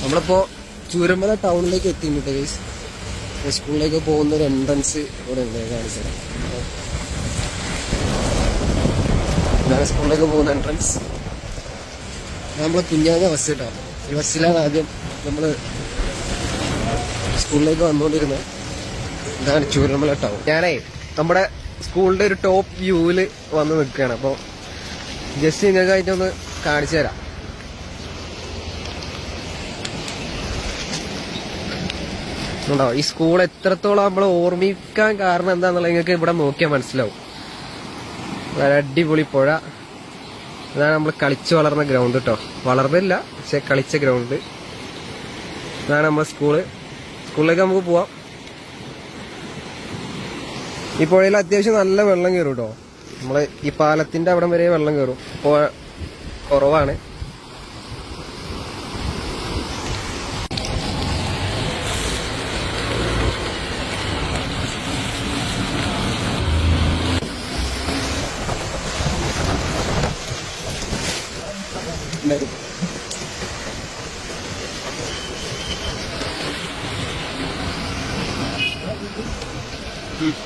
നമ്മളിപ്പോ ചൂരമ്പല ടൗണിലേക്ക് എത്തിയിട്ടുണ്ട് ഗൈസ് സ്കൂളിലേക്ക് പോകുന്ന ഒരു എൻട്രൻസ് ഇവിടെ ഉണ്ട് കാണിച്ചത് സ്കൂളിലേക്ക് പോകുന്ന എൻട്രൻസ് നമ്മളെ കുഞ്ഞാഞ്ഞ ബസ് കേട്ടോ. ഈ ബസ്സിലാണ് ആദ്യം നമ്മൾ സ്കൂളിലേക്ക് വന്നുകൊണ്ടിരുന്നത്. ഇതാണ് ചൂരമല ടൗൺ ഞാനേ നമ്മുടെ സ്കൂളിന്റെ ഒരു ടോപ്പ് വ്യൂവിൽ വന്ന് നിൽക്കുകയാണ്. അപ്പോൾ ജസ്റ്റ് നിങ്ങൾക്കായിട്ടൊന്ന് കാണിച്ചു തരാം. ഉണ്ടോ ഈ സ്കൂൾ എത്രത്തോളം നമ്മൾ ഓർമ്മിക്കാൻ കാരണം എന്താന്നുള്ള നിങ്ങൾക്ക് ഇവിടെ നോക്കിയാൽ മനസ്സിലാവും. അടിപൊളി പുഴ. ഇതാണ് നമ്മൾ കളിച്ചു വളർന്ന ഗ്രൗണ്ട് കേട്ടോ വളർന്നില്ല പക്ഷെ കളിച്ച ഗ്രൗണ്ട് ഇതാണ് നമ്മുടെ സ്കൂൾ സ്കൂളിലേക്ക് നമുക്ക് പോവാം. ഈ പുഴയിൽ അത്യാവശ്യം നല്ല വെള്ളം കയറും കേട്ടോ നമ്മൾ ഈ പാലത്തിന്റെ അവിടം വരെ വെള്ളം കയറും അപ്പോ കുറവാണ്.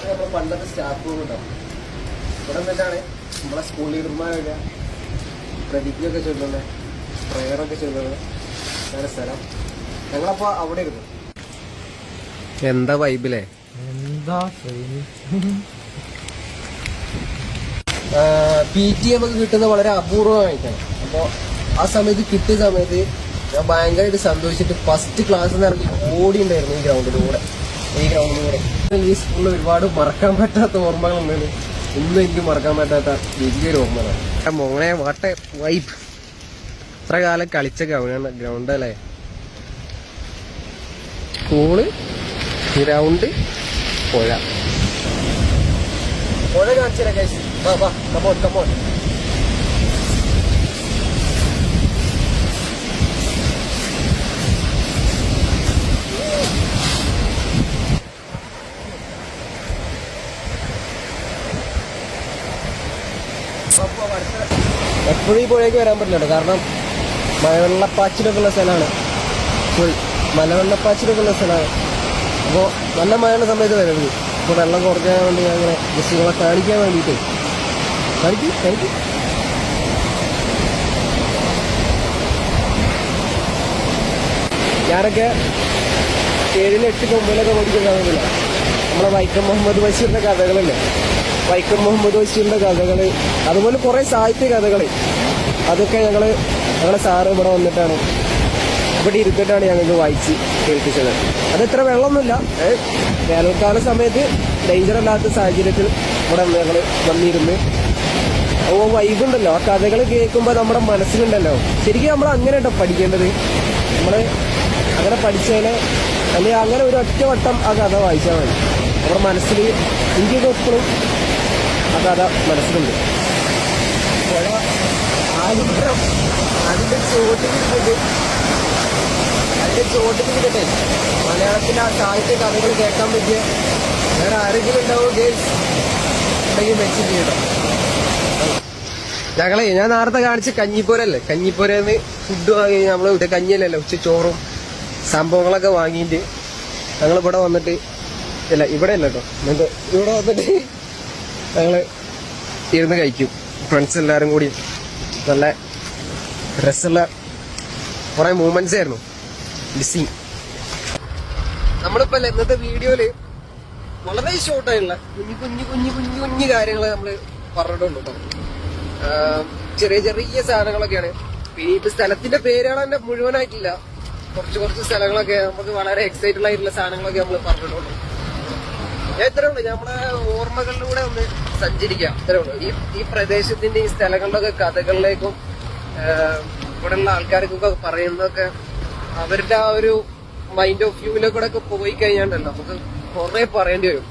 നമ്മുടെ പണ്ടത്തെ സ്റ്റാഫ് റൂം ഉണ്ടാവും. ഇവിടെ എന്താണ് നമ്മളെ സ്കൂൾ ലീഡർമാരൊക്കെ പ്രതിജ്ഞയൊക്കെ ചൊല്ലുന്നത് പ്രയറൊക്കെ ചൊല്ലുന്നത് നല്ല സ്ഥലം. ഞങ്ങളപ്പോ അവിടെ ഇരുന്നു. എന്താ വൈബിലേ എന്താ പി ടി എം ഒക്കെ കിട്ടുന്നത് വളരെ അപൂർവമായിട്ടാണ്. അപ്പോൾ ആ സമയത്ത് കിട്ടിയ സമയത്ത് ഞാൻ ഭയങ്കരമായിട്ട് സന്തോഷിച്ചിട്ട് ഫസ്റ്റ് ക്ലാസ് ഇറങ്ങി ഓടിയുണ്ടായിരുന്നു ഈ ഗ്രൗണ്ടിലൂടെ ഈ ഗ്രൗണ്ടിലൂടെ ഈ സ്കൂളിൽ ഒരുപാട് മറക്കാൻ പറ്റാത്ത ഓർമ്മകളുണ്ട് ഇന്നും. എനിക്ക് മറക്കാൻ പറ്റാത്ത വലിയൊരു ഓർമ്മകളാണ് മോനെ വാട്ടെ വൈപ്പ് ഇത്ര കാലം കളിച്ച ഗ്രൗണ്ട് അല്ലേ? സ്കൂൾ ഗ്രൗണ്ട് പുഴ. പുഴ വാ കമോൺ കമോൺ എപ്പോഴും ഈ പുഴയ്ക്ക് വരാൻ പറ്റില്ല കാരണം മഴവെള്ളപ്പാച്ചിലൊക്കെ ഉള്ള സ്ഥലമാണ്. ഫുൾ മലവെള്ളപ്പാച്ചിലൊക്കെ ഉള്ള സ്ഥലമാണ്. അപ്പോൾ നല്ല മഴയുള്ള സമയത്ത് വരരുത് ഇപ്പോൾ വെള്ളം കുറയ്ക്കാൻ വേണ്ടി ഞാൻ അങ്ങനെ ജസ്റ്റ് കാണിക്കാൻ വേണ്ടിയിട്ട്. കാണിക്കും കാണിക്കും. ഞാനൊക്കെ ഏഴിലും എട്ടിലും ഒമ്പതിലൊക്കെ പഠിക്കുന്ന സമയത്തില്ല നമ്മളെ വൈക്കം മുഹമ്മദ് ബഷീറിന്റെ കഥകളില്ലേ വൈക്കം മുഹമ്മദ് ബഷീറിന്റെ കഥകൾ അതുപോലെ കുറേ സാഹിത്യ കഥകൾ അതൊക്കെ ഞങ്ങൾ ഞങ്ങളെ സാറ് ഇവിടെ വന്നിട്ടാണ് ഇവിടെ ഇരുത്തിട്ടാണ് ഞങ്ങൾക്ക് വായിച്ച് കേൾപ്പിച്ചത്. അത് ഇത്ര വെള്ളമൊന്നുമില്ല വേനൽക്കാല സമയത്ത് ഡേഞ്ചർ അല്ലാത്ത സാഹചര്യത്തിൽ ഇവിടെ ഞങ്ങൾ വന്നിരുന്ന് ഓ വൈബുണ്ടല്ലോ ആ കഥകൾ കേൾക്കുമ്പോൾ നമ്മുടെ മനസ്സിലുണ്ടല്ലോ. ശരിക്കും നമ്മൾ അങ്ങനെ കേട്ടോ പഠിക്കേണ്ടത്. നമ്മൾ അങ്ങനെ പഠിച്ചതിനെ അല്ലെങ്കിൽ അങ്ങനെ ഒരു ഒറ്റ വട്ടം ആ കഥ വായിച്ചാൽ മതി. നമ്മുടെ മനസ്സിൽ എനിക്കൊക്കെ എപ്പോഴും കഥ മനസ്സിലുണ്ട്. അതിന്റെ ചോട്ടിൽ അതിന്റെ ചോട്ടിൽ കിട്ടട്ടെ മലയാളത്തിലെ ആ സാഹിത്യ കഥകൾ കേൾക്കാൻ പറ്റിയ വേറെ ആരെങ്കിലും ഉണ്ടാവും ഗെയിംസ് ഉണ്ടെങ്കിൽ മെച്ചം ഞങ്ങളെ ഞാൻ നേരത്തെ കാണിച്ച കഞ്ഞിപ്പോരല്ലേ? കഞ്ഞിപ്പോരന്ന് ഫുഡ് വാങ്ങി നമ്മൾ ഇവിടെ കഞ്ഞിയല്ലല്ലോ ഉച്ച ചോറും സംഭവങ്ങളൊക്കെ വാങ്ങിയിട്ട് ഞങ്ങൾ ഇവിടെ വന്നിട്ട് ഇല്ല ഇവിടെ അല്ല കേട്ടോ. എന്നിട്ട് ഇവിടെ വന്നിട്ട് ഞങ്ങൾ ഇരുന്ന് കഴിക്കും. ഫ്രണ്ട്സ് എല്ലാവരും കൂടി നല്ല രസമുള്ള കുറേ മൂമെന്റ്സ് ആയിരുന്നു. മിസ്സിങ് നമ്മളിപ്പോൾ ഇന്നത്തെ വീഡിയോയിൽ വളരെ ഷോർട്ടായിട്ടുള്ള കുഞ്ഞു കുഞ്ഞു കുഞ്ഞു കുഞ്ഞു കുഞ്ഞു കാര്യങ്ങൾ നമ്മൾ പറഞ്ഞിട്ടുണ്ട് ചെറിയ ചെറിയ സാധനങ്ങളൊക്കെയാണ്. പിന്നെ ഇപ്പൊ സ്ഥലത്തിന്റെ പേരുകൾ തന്നെ മുഴുവനായിട്ടില്ല. കുറച്ച് കുറച്ച് സ്ഥലങ്ങളൊക്കെ നമുക്ക് വളരെ എക്സൈറ്റഡ് ആയിട്ടുള്ള സാധനങ്ങളൊക്കെ നമ്മൾ പറഞ്ഞിട്ടുണ്ട് ഇത്രേ ഓർമ്മകളിലൂടെ ഒന്ന് സഞ്ചരിക്കാം. ഈ ഈ പ്രദേശത്തിന്റെ ഈ സ്ഥലങ്ങളിലൊക്കെ കഥകളിലേക്കും ഇവിടെ ഇവിടെയുള്ള ആൾക്കാർക്കൊക്കെ പറയുന്നതൊക്കെ അവരുടെ ആ ഒരു മൈൻഡ് ഓഫ് വ്യൂവിലൊക്കെ പോയി കഴിഞ്ഞാണ്ടല്ലോ നമുക്ക് കുറെ പറയേണ്ടി വരും.